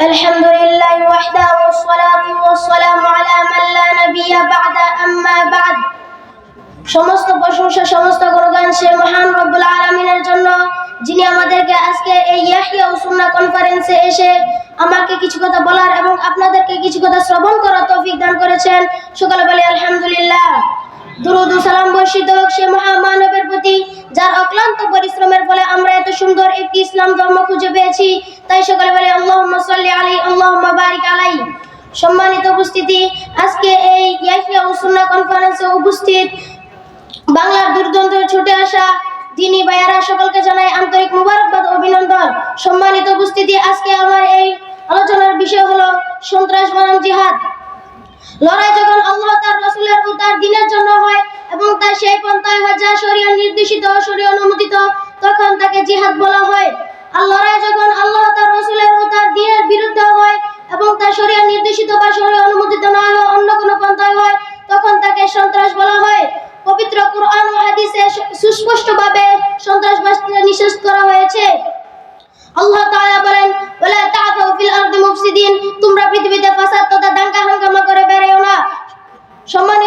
الحمد لله وحده والصلاة والسلام على من لا نبي بعد أما بعد সমস্ত প্রশংসা সমস্ত গুণগান সে মহান রব্বুল আলমিনের জন্য যিনি আমাদেরকে আজকে এই ইয়াহিয়া ও সুন্না কনফারেন্সে এসে আমাকে কিছু কথা বলার এবং আপনাদেরকে কিছু কথা শ্রবণ করার তৌফিক দান করেছেন সকালে বলি আলহামদুলিল্লাহ ইসলাম ধর্ম খুঁজে পেয়েছি। তাই সকালে বলে, আল্লাহুম্মা সাল্লি আলাই, আল্লাহুম্মা বারিক আলাই। সম্মানিত উপস্থিতি, আজকে এই ইয়াহিয়া কনফারেন্সে উপস্থিত বাংলার দুর্দান্ত ছুটে আসা দিনী ভাইয়ারা, সকলকে জানাই আন্তরিক মুবারকবাদ, অভিনন্দন। সম্মানিত উপস্থিতি, আজকে আমার এই আলোচনার বিষয় হলো সন্ত্রাস বনাম জিহাদ। লড়াই যখন আল্লাহ তার রসুলের ও তার দিনের জন্য হয় এবং তার সেই পন্থায় হয় যা শরীয় নির্দেশিত, শরীয় অনুমোদিত, তখন তাকে জিহাদ বলা হয়। লড়াই যখন আল্লাহ তার রসুলের ও তার দিনের বিরুদ্ধে হয় এবং তার শরীয় নির্দেশিত বা শরীয় অনুমোদিত না হয়, অন্য কোনো পন্থায় হয়, তখন তাকে সন্ত্রাস বলা হয়। পবিত্র কুরআন ও হাদিসে সুস্পষ্টভাবে সন্ত্রাসবাদকে নিষেধ করা হয়েছে। আল্লাহ তাআলা বলেন, ওয়ালা তা'থাউ ফিল আরদি মুফসিদিন তোমরা পৃথিবীতে ফাসাদ তথা দাঙ্গা হাঙ্গামা করে বেরিও না। সম্মানিত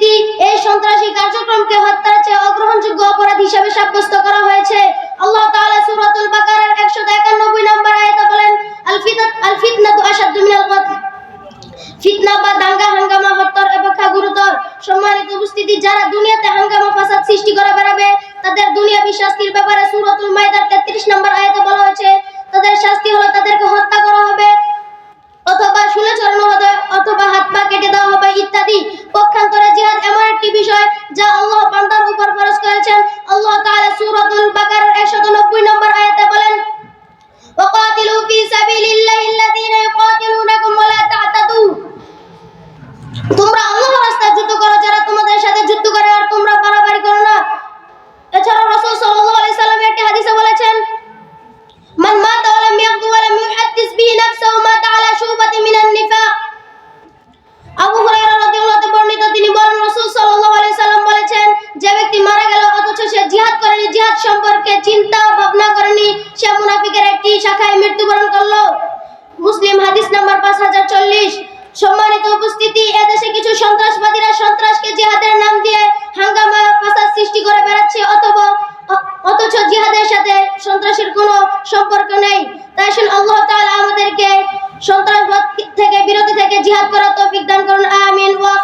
উপস্থিতি এই সন্ত্রাসী কার্যক্রমকে হত্যার চেয়ে অগ্রহণযোগ্য অপরাধ হিসেবে সাব্যস্ত করা হয়েছে। আল্লাহ তাআলা সূরাতুল বাকারার 191 নম্বর আয়াতে বলেন আল ফিতনাত আল ফিতনাতু আশাদ্দু মিনাল কতল ফিতনা বা দাঙ্গা, হাঙ্গামা, হত্যার অপেক্ষা গুরুতর। সম্মানিত উপস্থিতি, যারা দুনিয়াতে হাঙ্গামা, ফাসাদ সৃষ্টি করে বেড়াবে, তাদের দুনিয়াবী শাস্তির ব্যাপারে সূরাতুল মাইদার 33 নম্বর আয়াতে বিষয় যা আল্লাহ বান্দার উপর ফরজ করেছেন। আল্লাহ তাআলা সূরাতুল করেনি সম্পর্কে চিন্তা ভাবনা করেনি সে মুনাফিকের একটি শাখায় মৃত্যুবরণ করল। মুসলিম হাদিস নাম্বার 5040 সম্মানিত উপস্থিতি, এদেশে কিছু সন্ত্রাসবাদীরা সন্ত্রাসকে জিহাদের নাম দিয়ে হাঙ্গামা ফাসাদ সৃষ্টি করে বেড়াচ্ছে, অথবা অথচ জিহাদের সাথে সন্ত্রাসের কোনো সম্পর্ক নেই। তাই আসুন আল্লাহ তাআলা আমাদেরকে সন্ত্রাসবাদ থেকে বিরত থেকে জিহাদ করার তৌফিক দান করুন। আমিন। ওয়া